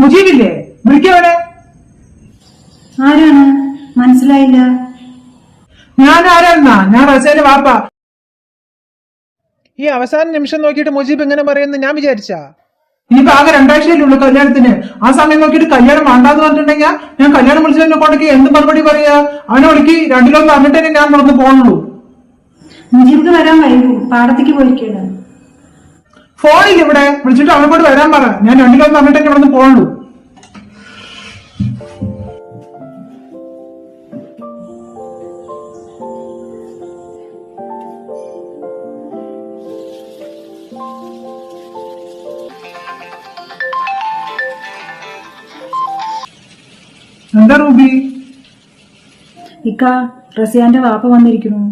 മുജീബില്ലേ? വിളിക്കവനെ ആരാണ്? മനസ്സിലായില്ല. ഞാൻ ആരാന്നാ ഞാൻ റസേന്റെ വാപ്പ. ഈ അവസാന നിമിഷം നോക്കിയിട്ട് മുജീബ് എങ്ങനെ പറയുന്നു ഞാൻ വിചാരിച്ചാ. ഇനിയിപ്പോ ആകെ രണ്ടാഴ്ചയല്ലേ കല്യാണത്തിന്. ആ സമയം നോക്കിയിട്ട് കല്യാണം വേണ്ടാന്ന് പറഞ്ഞിട്ടുണ്ടെങ്കിൽ ഞാൻ കല്യാണം വിളിച്ചതിനെ കൊണ്ടൊക്കെ എന്ത് മറുപടി പറയാ? അവനെ വിളിക്ക്. രണ്ടിലൊന്ന് പറഞ്ഞിട്ടേ ഞാൻ നടന്ന് പോകുള്ളൂ മുജീബിക്ക് വരാൻ കഴിയൂ പാടത്തേക്ക് പോയിരിക്കുകയാണ് ഫോണില്ല ഇവിടെ. വിളിച്ചിട്ട് അവനെ കൊണ്ട് വരാൻ പറ. ഞാൻ രണ്ടിലോ പറഞ്ഞിട്ടേ നിന്ന് പോകുള്ളൂ എന്താ റൂബി? ഇക്ക റസിയാന്റെ വാപ്പ വന്നിരിക്കുന്നു.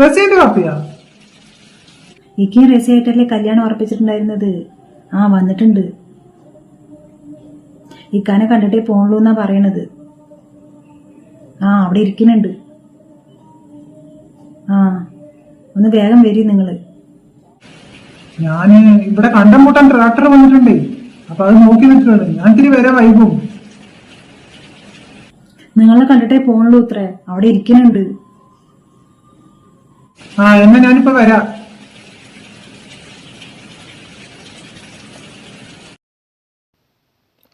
റസിയാന്റെ കാപ്പിയാ ഇക്കയും റസിയായിട്ടല്ലേ കല്യാണം ഉറപ്പിച്ചിട്ടുണ്ടായിരുന്നത്? ആ വന്നിട്ടുണ്ട്. ഇക്കാനെ കണ്ടിട്ടേ പോണുള്ളൂ എന്നാ പറയണത്. ആ അവിടെ ഇരിക്കുന്നുണ്ട്. ആ ഒന്ന് വേഗം വരി നിങ്ങൾ. ഞാൻ ഇവിടെ കണ്ടംപൂട്ടാൻ ട്രാക്ടർ വന്നിട്ടുണ്ടേ. അപ്പൊ അത് നോക്കി നിൽക്കുകയാണ്. ഞാൻ തിരി വരെ വൈകും. നിങ്ങളെ കണ്ടിട്ടേ പോണുള്ളൂ ഇത്രേ. അവിടെ ഇരിക്കുന്നുണ്ട്. ആ എന്നാ ഞാനിപ്പോ വരാം.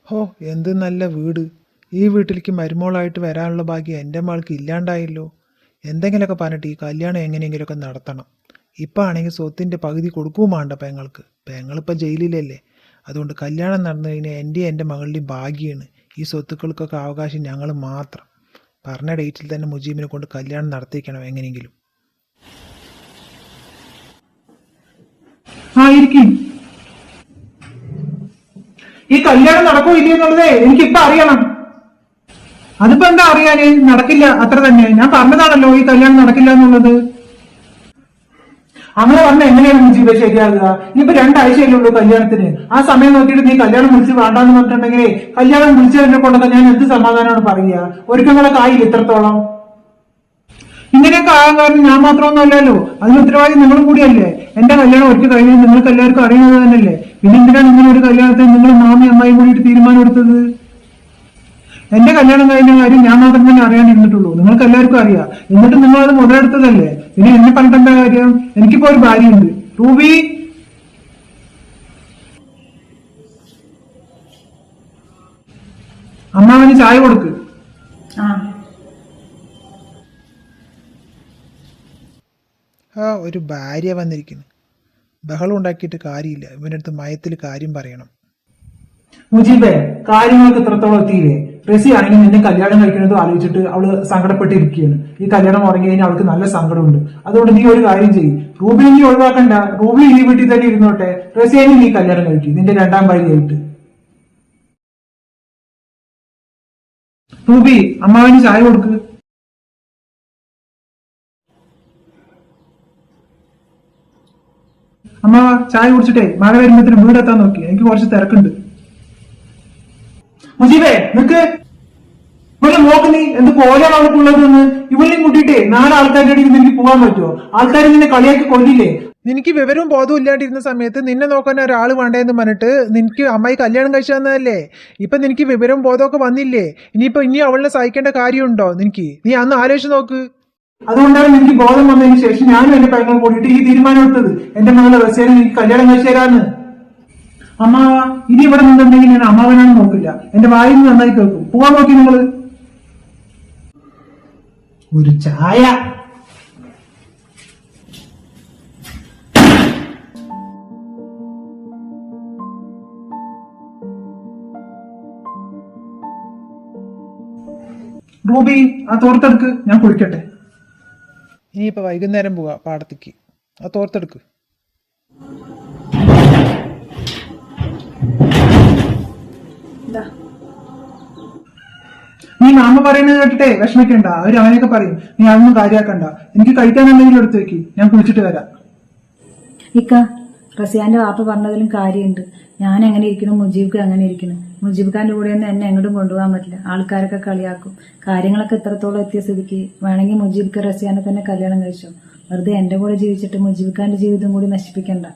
ഹോ എന്ത് നല്ല വീട്. ഈ വീട്ടിലേക്ക് മരുമോളായിട്ട് വരാനുള്ള ഭാഗ്യം എന്റെ മകൾക്ക് ഇല്ലാണ്ടായല്ലോ. എന്തെങ്കിലുമൊക്കെ പറഞ്ഞിട്ട് ഈ കല്യാണം എങ്ങനെയെങ്കിലുമൊക്കെ നടത്തണം. ഇപ്പം ആണെങ്കിൽ സ്വത്തിന്റെ പകുതി കൊടുക്കുകയും വേണ്ട പെങ്ങൾക്ക് പെങ്ങളിപ്പോൾ ജയിലിലല്ലേ. അതുകൊണ്ട് കല്യാണം നടന്നു കഴിഞ്ഞാൽ എന്റെയും എന്റെ മകളുടെയും ഭാഗ്യമാണ് ഈ സ്വത്തുക്കൾക്കൊക്കെ അവകാശം ഞങ്ങൾ മാത്രം. പറഞ്ഞ ഡേറ്റിൽ തന്നെ മുജീബിനെ കൊണ്ട് കല്യാണം നടത്തിക്കണം എങ്ങനെയെങ്കിലും. ആയിരിക്കും. ഈ കല്യാണം നടക്കോ ഇല്ലയോ എന്നുള്ളതേ എനിക്കിപ്പൊ അറിയണം. അതിപ്പോ എന്താ അറിയാന്? നടക്കില്ല അത്ര തന്നെ. ഞാൻ പറഞ്ഞതാണല്ലോ ഈ കല്യാണം നടക്കില്ല എന്നുള്ളത്. അങ്ങനെ പറഞ്ഞ എങ്ങനെയാണ് ജീവിതം ശരിയാകുക? ഇനിയിപ്പോ രണ്ടാഴ്ചയല്ലേ ഉള്ളൂ കല്യാണത്തിന്. ആ സമയം നോക്കിയിട്ട് നീ കല്യാണം വിളിച്ച് വേണ്ടാന്ന് പറഞ്ഞിട്ടുണ്ടെങ്കിൽ കല്യാണം വിളിച്ചതിനെ കൊണ്ടൊക്കെ ഞാൻ എന്ത് സമാധാനമാണ് പറയുക? ഒരുക്കങ്ങളൊക്കെ ആയില്ല ഇത്രത്തോളം? ഇങ്ങനെയൊക്കെ ആകാൻ കാരണം ഞാൻ മാത്രമൊന്നുമല്ലല്ലോ അതിന് ഉത്തരവാദി നിങ്ങളും കൂടിയല്ലേ? എന്റെ കല്യാണം ഒറ്റ കഴിഞ്ഞാൽ നിങ്ങൾക്ക് എല്ലാവർക്കും അറിയുന്നത് തന്നെയല്ലേ? പിന്നെ എന്തിനാണ് ഇങ്ങനെ ഒരു കല്യാണത്തിന് നിങ്ങൾ മാമി അമ്മായി കൂടിയിട്ട് തീരുമാനം എടുത്തത്? എന്റെ കല്യാണം കഴിഞ്ഞ കാര്യം ഞാൻ മാത്രം തന്നെ അറിയാണ്ടിരുന്നിട്ടുള്ളൂ നിങ്ങൾക്ക് എല്ലാവർക്കും അറിയാം. എന്നിട്ട് നിങ്ങൾ അത് മുതലെടുത്തതല്ലേ? പിന്നെ എന്നെ പറഞ്ഞിട്ട് കാര്യം? എനിക്കിപ്പോ ഒരു ഭാര്യയുണ്ട്. റൂബി! അമ്മാവന് ചായ കൊടുക്ക്. ഒരു ഭാര്യ വന്നിരിക്കുന്നു. ബഹളം ഉണ്ടാക്കിയിട്ട് കാര്യമില്ല. ഇവന്റെ അടുത്ത് മയത്തിൽ കാര്യം പറയണം. മുജീബേ കാര്യങ്ങൾക്ക് എത്രത്തോളം എത്തിയില്ലേ? റസി ആണെങ്കിൽ നിന്നെ കല്യാണം കഴിക്കുന്നത് ആലോചിച്ചിട്ട് അവൾ സങ്കടപ്പെട്ടിരിക്കുകയാണ്. ഈ കല്യാണം ഉറങ്ങി കഴിഞ്ഞാൽ അവൾക്ക് നല്ല സങ്കടമുണ്ട്. അതുകൊണ്ട് നീ ഒരു കാര്യം ചെയ്യും. റൂബി നീ ഒഴിവാക്കണ്ട. റൂബി ഈ വീട്ടിൽ തന്നെ ഇരുന്നോട്ടെ. റസിയെ നീ കല്യാണം കഴിക്കും. നിന്റെ രണ്ടാം ഭാര്യയായിട്ട്. റൂബി അമ്മാവിന് ചായ കൊടുക്ക്. അമ്മാവ ചായ കുടിച്ചിട്ടേ. മഴ വരുമ്പത്തിന് വീടെത്താൻ നോക്കി. എനിക്ക് കുറച്ച് തിരക്കുണ്ട്. മുജീബേ നിക്ക്. ഇവിടെ നോക്ക് നീ. എന്ത് പോലെയാണ് അവർക്കുള്ളതെന്ന് ഇവരെയും കൂട്ടിയിട്ടേ നാല് ആൾക്കാരുടെ ഇടയിൽ നിനക്ക് പോകാൻ പറ്റുമോ? ആൾക്കാർ നിന്നെ കളിയാക്കി കൊല്ലില്ലേ? നിനക്ക് വിവരവും ബോധവും ഇല്ലാണ്ടിരുന്ന സമയത്ത് നിന്നെ നോക്കാൻ ഒരാൾ വേണ്ടതെന്ന് പറഞ്ഞിട്ട് നിനക്ക് അമ്മായി കല്യാണം കഴിച്ചു തന്നതല്ലേ? ഇപ്പൊ നിനക്ക് വിവരവും ബോധമൊക്കെ വന്നില്ലേ? ഇനിയിപ്പോ ഇനി അവളിനെ സഹിക്കേണ്ട കാര്യമുണ്ടോ നിനക്ക്? നീ അന്ന് ആലോചിച്ച് നോക്ക്. അതുകൊണ്ടാണ് എനിക്ക് ബോധം വന്നതിന് ശേഷം ഞാനും എന്റെ പൈങ്ങളും കൂടിയിട്ട് ഈ തീരുമാനം എടുത്തത്. എന്റെ മകളെ റസേനെ എനിക്ക് കല്യാണം കഴിച്ചു തരാന്ന് അമ്മാവ ഇനി ഇവിടെ നിന്നുണ്ടെങ്കിൽ ഞാൻ അമ്മാവനാണ് നോക്കില്ല. എന്റെ വായിൽ നിന്ന് നന്നായി കേൾക്കും. പോവാൻ നോക്കി നിങ്ങൾ. ഒരു ചായ. റൂബി ആ തോർത്തെടുക്ക്. ഞാൻ കുളിക്കട്ടെ. ഇനിയിപ്പോ വൈകുന്നേരം പോവാ പാടത്തേക്ക്. ആ തോർത്തെടുക്ക്. നീ മാമ പറയുന്നത് കേട്ടിട്ടേ വിഷമിക്കണ്ട. അവർ അവനെയൊക്കെ പറയും. നീ അതൊന്നും കാര്യാക്കണ്ട. എനിക്ക് കഴിക്കാൻ എന്തെങ്കിലും എടുത്തു വെക്കി ഞാൻ കുളിച്ചിട്ട് വരാം. ഇക്ക റസിയാന്റെ വാപ്പ പറഞ്ഞതിലും കാര്യമുണ്ട്. ഞാൻ എങ്ങനെ ഇരിക്കണം മുജീബ്ക്ക് അങ്ങനെ ഇരിക്കണം മുജീബ് ഖാന്റെ കൂടെ ഒന്നും എന്നെ എങ്ങോട്ടും കൊണ്ടുപോകാൻ പറ്റില്ല. ആൾക്കാരൊക്കെ കളിയാക്കും. കാര്യങ്ങളൊക്കെ എത്രത്തോളം എത്തിയ സ്ഥിതിക്ക് വേണമെങ്കിൽ മുജീബ്ക്ക് റസിയാനെ തന്നെ കല്യാണം കഴിച്ചു? വെറുതെ എന്റെ കൂടെ ജീവിച്ചിട്ട് മുജീബ് ഖാന്റെ ജീവിതം കൂടി നശിപ്പിക്കണ്ട.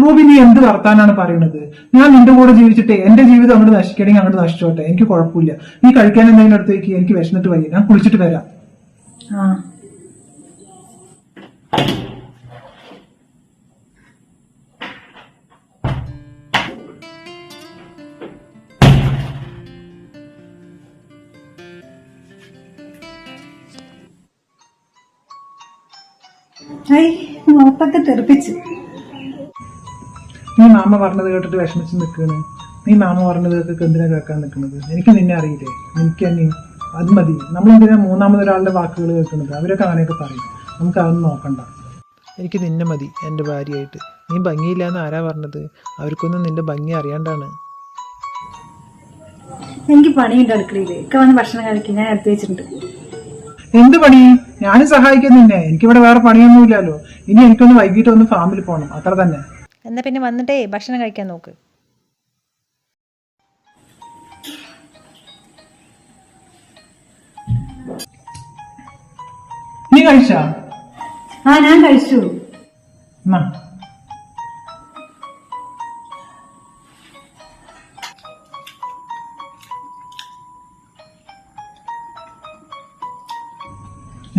റൂബി നീ എന്ത് വർത്താനാണ് പറയുന്നത് ഞാൻ നിന്റെ കൂടെ ജീവിച്ചിട്ട് എന്റെ ജീവിതം അങ്ങോട്ട് നശിക്കണമെങ്കിൽ അങ്ങോട്ട് നശിച്ചോട്ടെ. എനിക്ക് കുഴപ്പമില്ല. നീ കഴിക്കാൻ എന്തെങ്കിലും അടുത്തേക്ക് എനിക്ക് വിശന്നിട്ട് വയ്യ. ഞാൻ കുളിച്ചിട്ട് വരാം. ആ. ഐ മുഖത്തൊക്കെ തെറിപ്പിച്ച്. നീ മാമ പറഞ്ഞത് കേട്ടിട്ട് വിഷമിച്ച് നിൽക്കണ് നീ മാമ പറഞ്ഞത് കേൾക്കൊക്കെ എന്തിനാ കേൾക്കാൻ നിൽക്കുന്നത്? എനിക്ക് നിന്നെ അറിയില്ലേ? എനിക്ക് തന്നെ അത് മതി. നമ്മൾ എന്തിനാ മൂന്നാമതൊരാളുടെ വാക്കുകൾ കേൾക്കുന്നത്? അവരൊക്കെ അങ്ങനെയൊക്കെ പറയും. നമുക്ക് അതൊന്നും നോക്കണ്ട. എനിക്ക് നിന്നെ മതി എന്റെ ഭാര്യയായിട്ട്. നീ ഭംഗിയില്ല എന്ന് ആരാ പറഞ്ഞത്? അവർക്കൊന്നും നിന്റെ ഭംഗി അറിയാണ്ടാണ്. എനിക്ക് പണിയുണ്ട് അടുക്കളയിൽ ഒക്കെ വന്ന് ഭക്ഷണം കഴിക്കും. ഞാൻ എടുത്തു വെച്ചിട്ടുണ്ട്. എന്ത് പണി? ഞാനും സഹായിക്കും നിന്നെ എനിക്കിവിടെ വേറെ പണിയൊന്നും ഇല്ലല്ലോ ഇനി എനിക്കൊന്ന് വൈകിട്ട് ഒന്ന് ഫാമിൽ പോകണം അത്ര തന്നെ. എന്നാ പിന്നെ വന്നിട്ടേ ഭക്ഷണം കഴിക്കാൻ നോക്ക്. നീ കഴിച്ചാ? ആ ഞാൻ കഴിച്ചു. എന്നാ.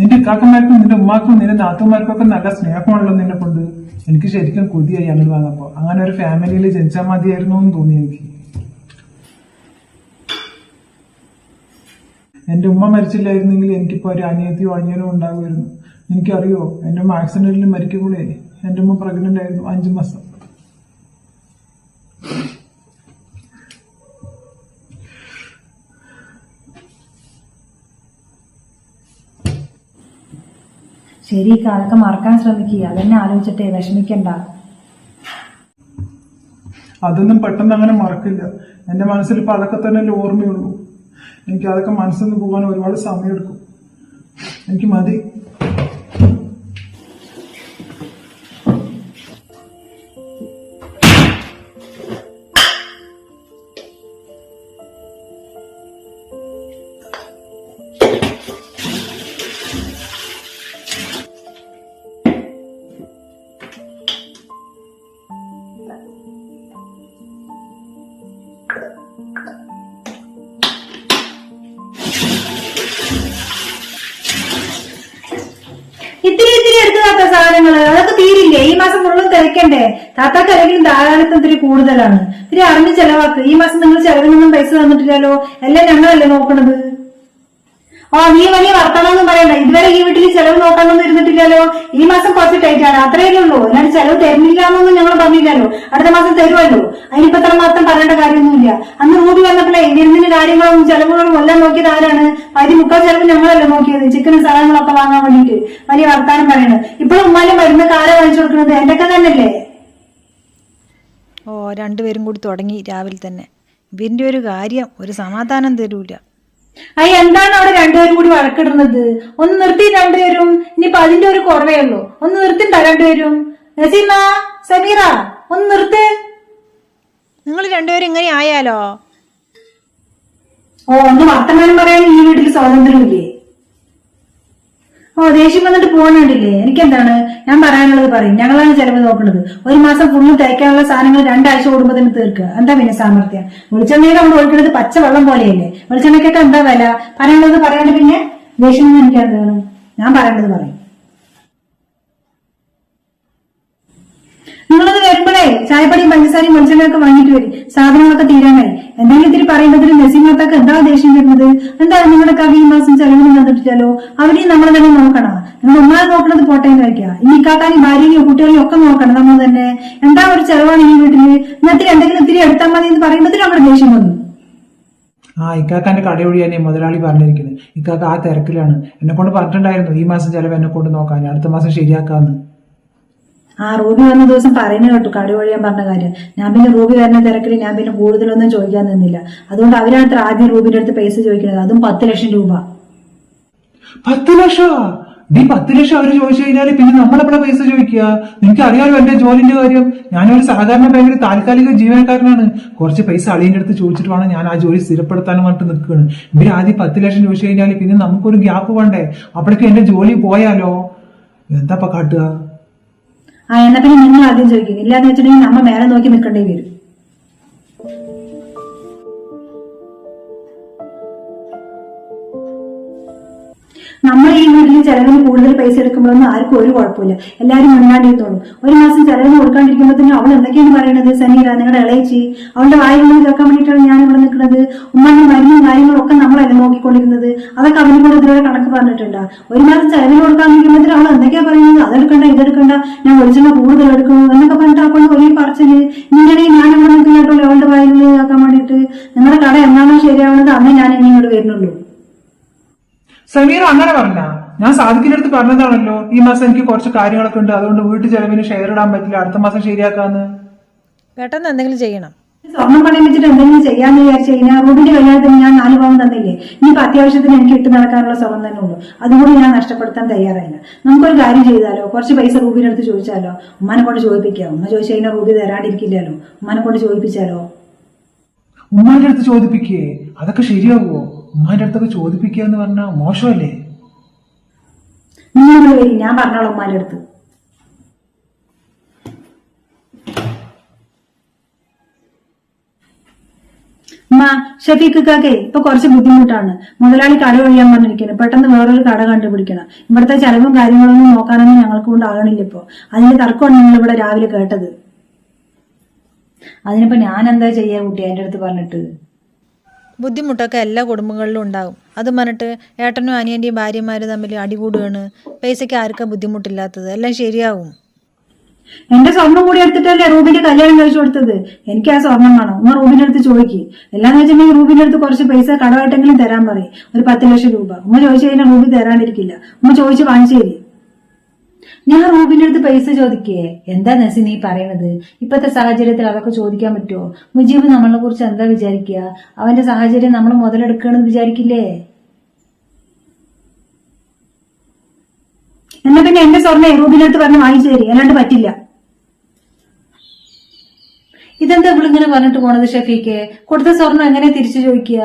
നിന്റെ കാക്കന്മാർക്കും നിന്റെ ഉമ്മാക്കും നിന്റെ നാത്തുമാർക്കൊക്കെ നല്ല സ്നേഹമാണല്ലോ നിന്നെ കൊണ്ട്. എനിക്ക് ശരിക്കും കൊതിയായി അങ്ങോട്ട് വന്നപ്പോ. അങ്ങനെ ഒരു ഫാമിലിയിൽ ജനിച്ചാൽ മതിയായിരുന്നു എന്ന് തോന്നി എനിക്ക്. എന്റെ ഉമ്മ മരിച്ചില്ലായിരുന്നെങ്കിൽ എനിക്കിപ്പോ ഒരു അനിയത്തിയോ അനിയനോ ഉണ്ടാകുമായിരുന്നു എനിക്കറിയോ എന്റെ ഉമ്മ ആക്സിഡന്റിൽ മരിക്കുമ്പോഴേ എന്റെ ഉമ്മ പ്രഗ്നന്റ് ആയിരുന്നു അഞ്ചു മാസം. ശരി കാലൊക്കെ മറക്കാൻ ശ്രമിക്കുക. അതെന്നെ ആലോചിച്ചിട്ടേ വിഷമിക്കണ്ട. അതൊന്നും പെട്ടെന്ന് അങ്ങനെ മറക്കില്ല. എന്റെ മനസ്സിൽ ഇപ്പൊ അതൊക്കെ തന്നെ ഓർമ്മയുള്ളൂ. എനിക്ക് അതൊക്കെ മനസ്സിൽ നിന്ന് പോകാൻ ഒരുപാട് സമയമെടുക്കും. എനിക്ക് മതി. സാധനങ്ങൾ അതൊക്കെ തീരില്ലേ? ഈ മാസം മുഴുവൻ തിരക്കണ്ടേ? താത്താക്ക് അല്ലെങ്കിലും ധാരാളത്തിന് ഇത്തിരി കൂടുതലാണ്. ഇത്തിരി അറിഞ്ഞ് ചെലവാക്ക്. ഈ മാസം നിങ്ങൾ ചെലവിനൊന്നും പൈസ തന്നിട്ടില്ലല്ലോ? എല്ലാം ഞങ്ങളല്ലേ നോക്കണത്? ആ നീ വലിയ വർത്തമാനം പറയണ്ട. ഇതുവരെ ഈ വീട്ടിൽ ചെലവ് നോക്കാനൊന്നും ഇരുന്നിട്ടില്ലല്ലോ. ഈ മാസം കുറച്ച് ടൈറ്റ് ആണ്. അത്രയല്ലേ ഉള്ളൂ. എന്നാലും ചെലവ് തരുന്നില്ല എന്നൊന്നും ഞങ്ങൾ പറഞ്ഞില്ലല്ലോ. അടുത്ത മാസം തരുമല്ലോ. അതിനിപ്പോ ഇത്ര മാത്രം പറയേണ്ട കാര്യമൊന്നുമില്ല. അന്ന് റൂബി വന്നപ്പോഴേ വിരുന്നിന് കാര്യങ്ങളും ചെലവുകളും എല്ലാം നോക്കിയത് ആരാണ്? പതി മുക്കാൽ ചെലവ് ഞങ്ങളല്ലേ നോക്കിയത്. ചിക്കനും സാധനങ്ങളൊക്കെ വാങ്ങാൻ വേണ്ടിയിട്ട്. വലിയ വർത്താനം പറയണത് ഇപ്പോഴും ഉമ്മാന്റെ മരുന്ന് കാല വാങ്ങിച്ചു കൊടുക്കുന്നത്? എന്റെ ഒക്കെ തന്നെയല്ലേ? ഓ രണ്ടുപേരും കൂടി തുടങ്ങി രാവിലെ തന്നെ. ഇവരിന്റെ ഒരു കാര്യം ഒരു സമാധാനം തരൂല. അയ്യ എന്താണ് അവിടെ രണ്ടുപേരും കൂടി വഴക്കിടുന്നത്? ഒന്ന് നിർത്തി രണ്ടുപേരും ഇനിയിപ്പൊ അതിന്റെ ഒരു കുറവേ ഉള്ളൂ. ഒന്ന് നിർത്തിണ്ട രണ്ടുപേരും? നസീമ സമീറ ഒന്ന് നിർത്ത്. നിങ്ങൾ രണ്ടുപേരും ഇങ്ങനെ ആയാലോ? ഓ ഒന്ന് വർത്തമാനം പറയാൻ ഈ വീട്ടിൽ സ്വാതന്ത്ര്യമില്ലേ? ഓ ദേഷ്യം വന്നിട്ട് പോകണില്ലേ എനിക്കെന്താണ്? ഞാൻ പറയാനുള്ളത് പറയും. ഞങ്ങളാണ് ചെലവ് നോക്കുന്നത് ഒരു മാസം ഫുള്ളും തയ്ക്കാനുള്ള സാധനങ്ങൾ രണ്ടാഴ്ച കൂടുമ്പോഴത്തേന് തീർക്കുക. എന്താ പിന്നെ സാമർത്ഥ്യം വെളിച്ചെണ്ണയിൽ നമ്മൾ ഒഴിക്കുന്നത് പച്ച വെള്ളം പോലെയല്ലേ? വെളിച്ചെണ്ണയ്ക്കൊക്കെ എന്താ വില? പറയാനുള്ളത് പറയാണ്ട് പിന്നെ ദേഷ്യം ഒന്നും എനിക്ക് എന്താണ് ഞാൻ പറയേണ്ടത് പറയും. നിങ്ങളത് വരുമ്പോഴേ ചായപ്പടിയും പഞ്ചസാരയും വെളിച്ചെണ്ണയൊക്കെ വാങ്ങിയിട്ട് വരും. സാധനങ്ങളൊക്കെ തീരാനായി എന്തെങ്കിലും ഇത്തിരി പറയുമ്പോഴത്തേനും നസീമത്താക്ക് എന്താ ദേഷ്യം വരുന്നത്? എന്താ നിങ്ങളുടെ കവി ഈ മാസം ചെലവിന് തന്നിട്ടില്ലല്ലോ അവരെയും നമ്മൾ തന്നെ നോക്കണം. നിങ്ങൾ ഉമ്മാരെ നോക്കണത് പോട്ടേന്ന് കഴിക്കുക ഇനി ഇക്കാക്കാനും ഭാര്യയും കുട്ടികളെയും ഒക്കെ നോക്കണം നമ്മൾ തന്നെ. എന്താ ഒരു ചെലവാണ് ഈ വീട്ടിൽ? ഇന്നത്തെ എന്തെങ്കിലും ഇത്തിരി എടുത്താൽ മതി എന്ന് പറയുമ്പോഴത്തേനും അവിടെ ദേഷ്യം വന്നു. ആ ഇക്കാക്കാന്റെ കട ഒഴിയാനേ മുതലാളി പറഞ്ഞിരിക്കുന്നത് ഇക്കാക്ക ആ തിരക്കിലാണ്. എന്നെ കൊണ്ട് പറഞ്ഞിട്ടുണ്ടായിരുന്നു ഈ മാസം ചെലവ് എന്നെ കൊണ്ട് നോക്കാൻ. അടുത്ത മാസം ശരിയാക്കാന്ന്. ആ റൂബി വന്ന ദിവസം പറയുന്നത് കേട്ടു കടി ഒഴിയാൻ പറഞ്ഞ കാര്യം. ഞാൻ പിന്നെ റൂബി വരുന്ന തിരക്കിൽ ഞാൻ പിന്നെ കൂടുതലൊന്നും ചോദിക്കാൻ നിന്നില്ല. അതുകൊണ്ട് അവരാണ് ആദ്യം റൂബിന്റെ അടുത്ത് പൈസ ചോദിക്കുന്നത്. അതും പത്ത് ലക്ഷം രൂപ. പത്ത് ലക്ഷം? നീ പത്ത് ലക്ഷം അവർ ചോദിച്ചു കഴിഞ്ഞാൽ പിന്നെ നമ്മളെപ്പോഴാ പൈസ ചോദിക്കുക? നിനക്ക് അറിയാലോ എന്റെ ജോലിന്റെ കാര്യം? ഞാനൊരു സാധാരണ ബാങ്കിൽ താൽക്കാലിക ജീവനക്കാരനാണ്. കുറച്ച് പൈസ അളിയന്റെ അടുത്ത് ചോദിച്ചിട്ട് വേണം ഞാൻ ആ ജോലി സ്ഥിരപ്പെടുത്താനും പറഞ്ഞിട്ട് നിൽക്കുകയാണ്. ഇവർ ആദ്യം പത്ത് ലക്ഷം ചോദിച്ചു കഴിഞ്ഞാൽ പിന്നെ നമുക്കൊരു ഗ്യാപ്പ് വേണ്ടേ? അപ്പോഴേക്കും എന്റെ ജോലി പോയാലോ? എന്താ കാട്ടുക? ആ എന്നാ പിന്നെ നിങ്ങൾ ആദ്യം ചോദിക്കുന്നു ഇല്ലാന്ന് വെച്ചിട്ടുണ്ടെങ്കിൽ നമ്മ മേലെ നോക്കി നിൽക്കേണ്ടി വരും. നമ്മൾ ഈ വീട്ടിൽ ചെലവിന് കൂടുതൽ പൈസ എടുക്കുമ്പോഴൊന്നും ആർക്കും ഒരു കുഴപ്പമില്ല. എല്ലാവരും മുന്നാണ്ടിരുന്നോളും ഒരു മാസം ചെലവിന് തന്നെ അവൾ എന്തൊക്കെയാണ് പറയണത്? സനീല നിങ്ങളുടെ ഇളയച്ചി അവളുടെ വായിലുള്ളത് കേൾക്കാൻ വേണ്ടിയിട്ടാണ് ഞാൻ ഇവിടെ നിൽക്കുന്നത്. ഉമ്മാന്റെ മരുന്നും കാര്യങ്ങളൊക്കെ നമ്മളല്ല നോക്കിക്കൊണ്ടിരുന്നത്. അതൊക്കെ അവന് കൂടെ കണക്ക് പറഞ്ഞിട്ടുണ്ട്. ഒരു മാസം ചെലവിന് കൊടുക്കാണ്ടിരിക്കുമ്പോൾ അവൾ എന്തൊക്കെയാ പറയുന്നത്? അതെടുക്കണ്ട ഇതെടുക്കണ്ട ഞാൻ ഒഴിച്ചുള്ള കൂടുതൽ എടുക്കുന്നു എന്നൊക്കെ പറഞ്ഞിട്ട് അപ്പോൾ ഒരേ പറച്ചിൽ. ഇങ്ങനെ ഞാൻ ഇവിടെ നിൽക്കുന്നുണ്ടല്ലോ അവളുടെ വായിൽ കേൾക്കാൻ വേണ്ടിയിട്ട്. നിങ്ങളുടെ കട എന്നാണോ ശരിയാവുന്നത് അന്നേ ഞാൻ ഇനി ഇങ്ങോട്ട് വരുന്നുള്ളൂ. സമീർ അങ്ങനെ പറഞ്ഞ ഞാൻ സാധിക്കിന്റെ അടുത്ത് പറഞ്ഞതാണല്ലോ ഈ മാസം എനിക്ക് കുറച്ച് കാര്യങ്ങളൊക്കെ ഉണ്ട് അതുകൊണ്ട് വീട്ടു ചെലവിന് ഷെയർ ഇടാൻ പറ്റില്ല അടുത്ത മാസം ശരിയാക്കാന്ന്. പെട്ടെന്ന് എന്തെങ്കിലും ചെയ്യണം. സ്വർണം പണയം വെച്ചിട്ട് എന്തെങ്കിലും ചെയ്യാന്ന് വിചാരിച്ചു കഴിഞ്ഞാൽ റൂബിന്റെ കല്യാണത്തിന് ഞാൻ നാല് പവൻ തന്നില്ലേ? ഇനിയിപ്പോ അത്യാവശ്യത്തിന് എനിക്ക് ഇട്ട് നടക്കാനുള്ള സ്വർണം തന്നെ ഉള്ളൂ. അതുകൂടി ഞാൻ നഷ്ടപ്പെടുത്താൻ തയ്യാറല്ല. നമുക്കൊരു കാര്യം ചെയ്താലോ? കുറച്ച് പൈസ റൂബിന്റെ അടുത്ത് ചോദിച്ചാലോ? ഉമ്മാനെ കൊണ്ട് ചോദിപ്പിക്കാം. ഉമ്മ ചോദിച്ചു കഴിഞ്ഞാൽ റൂബി തരാണ്ടിരിക്കില്ലല്ലോ. ഉമ്മാനെ കൊണ്ട് ചോദിപ്പിച്ചാലോ? ഉമ്മാന്റെ അടുത്ത് ചോദിപ്പിക്കേ. അതൊക്കെ ശരിയാവുമോ ഉമ്മാന്റെ അടുത്തൊക്കെ ചോദിപ്പിക്കുക എന്ന് പറഞ്ഞാൽ മോശമല്ലേ? വരി ഞാൻ പറഞ്ഞോളാം ഉമ്മാന്റെ അടുത്ത്. ഉമ്മ ഇപ്പൊ കുറച്ച് ബുദ്ധിമുട്ടാണ്. മുതലാളി കട ഒഴിയാൻ പറഞ്ഞിരിക്കുന്നു പെട്ടെന്ന് വേറൊരു കട കണ്ടുപിടിക്കണം. ഇവിടുത്തെ ചെലവും കാര്യങ്ങളൊന്നും നോക്കാനൊന്നും ഞങ്ങൾക്ക് കൊണ്ട് ആകണില്ല ഇപ്പോ. അതിന്റെ തർക്കമാണ് നിങ്ങൾ ഇവിടെ രാവിലെ കേട്ടത്. അതിനിപ്പോ ഞാൻ എന്താ ചെയ്യാ കുട്ടി? എന്റെ അടുത്ത് പറഞ്ഞിട്ട്. ബുദ്ധിമുട്ടൊക്കെ എല്ലാ കുടുംബങ്ങളിലും ഉണ്ടാകും. അത് പറഞ്ഞിട്ട് ഏട്ടനും അനിയന്റെയും ഭാര്യമാരും തമ്മിൽ അടികൂടുകയാണ് പൈസയ്ക്ക് ആർക്കാ ബുദ്ധിമുട്ടില്ലാത്തത്? എല്ലാം ശരിയാവും. എന്റെ സ്വർണം കൂടി എടുത്തിട്ടല്ലേ റൂബിന്റെ കല്യാണം കഴിച്ചു കൊടുത്തത്? എനിക്ക് ആ സ്വർണം വേണം. ഒന്ന് റൂബിന്റെ അടുത്ത് ചോദിക്കും. എല്ലാന്ന് വെച്ചിട്ടുണ്ടെങ്കിൽ റൂബിന്റെ അടുത്ത് കുറച്ച് പൈസ കടമായിട്ടെങ്കിലും തരാൻ പറയും. ഒരു പത്ത് ലക്ഷം രൂപ. ഉമ്മ ചോദിച്ചു കഴിഞ്ഞാൽ റൂബി തരാണ്ടിരിക്കില്ല. ഉമ്മ ചോദിച്ച് വാങ്ങിച്ചു തരി. ഞാൻ റൂബിന്റെ അടുത്ത് പൈസ ചോദിക്കേ. എന്താ നസി നീ പറയണത്? ഇപ്പത്തെ സാഹചര്യത്തിൽ അതൊക്കെ ചോദിക്കാൻ പറ്റുമോ മുജീബ് നമ്മളെ കുറിച്ച് എന്താ വിചാരിക്കുക അവന്റെ സാഹചര്യം നമ്മൾ മുതലെടുക്കണമെന്ന് വിചാരിക്കില്ലേ? എന്നാ പിന്നെ എന്റെ സ്വർണ റൂബിന്റെ അടുത്ത് പറഞ്ഞ് വാങ്ങിച്ചു തരി. അല്ലാണ്ട് പറ്റില്ല. ഇതെന്താ ഇവളിങ്ങനെ പറഞ്ഞിട്ട് പോണത് ഷഫീക്ക് കൊടുത്ത സ്വർണം എങ്ങനെ തിരിച്ചു ചോദിക്കുക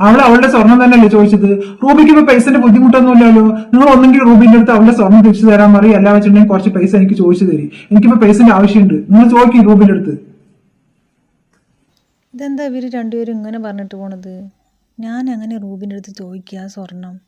അവൾ അവളുടെ സ്വർണം തന്നെയല്ലേ ചോദിച്ചത്? റൂബിക്ക് ഇപ്പൊ പൈസന്റെ ബുദ്ധിമുട്ടൊന്നുമില്ലല്ലോ. നിങ്ങൾ ഒന്നെങ്കിൽ റൂബിന്റെ അടുത്ത് അവളുടെ സ്വർണം തിരിച്ചു തരാൻ പറയും അല്ല വെച്ചിട്ടുണ്ടെങ്കിൽ കുറച്ച് പൈസ എനിക്ക് ചോദിച്ചു തരും. എനിക്കിപ്പോ പൈസന്റെ ആവശ്യമുണ്ട്. നിങ്ങൾ ചോദിക്കും റൂബിന്റെ അടുത്ത്. ഇതെന്താ ഇവർ രണ്ടുപേരും ഇങ്ങനെ പറഞ്ഞിട്ട് പോണത്? ഞാൻ അങ്ങനെ റൂബിന്റെ അടുത്ത് ചോദിക്കുക സ്വർണം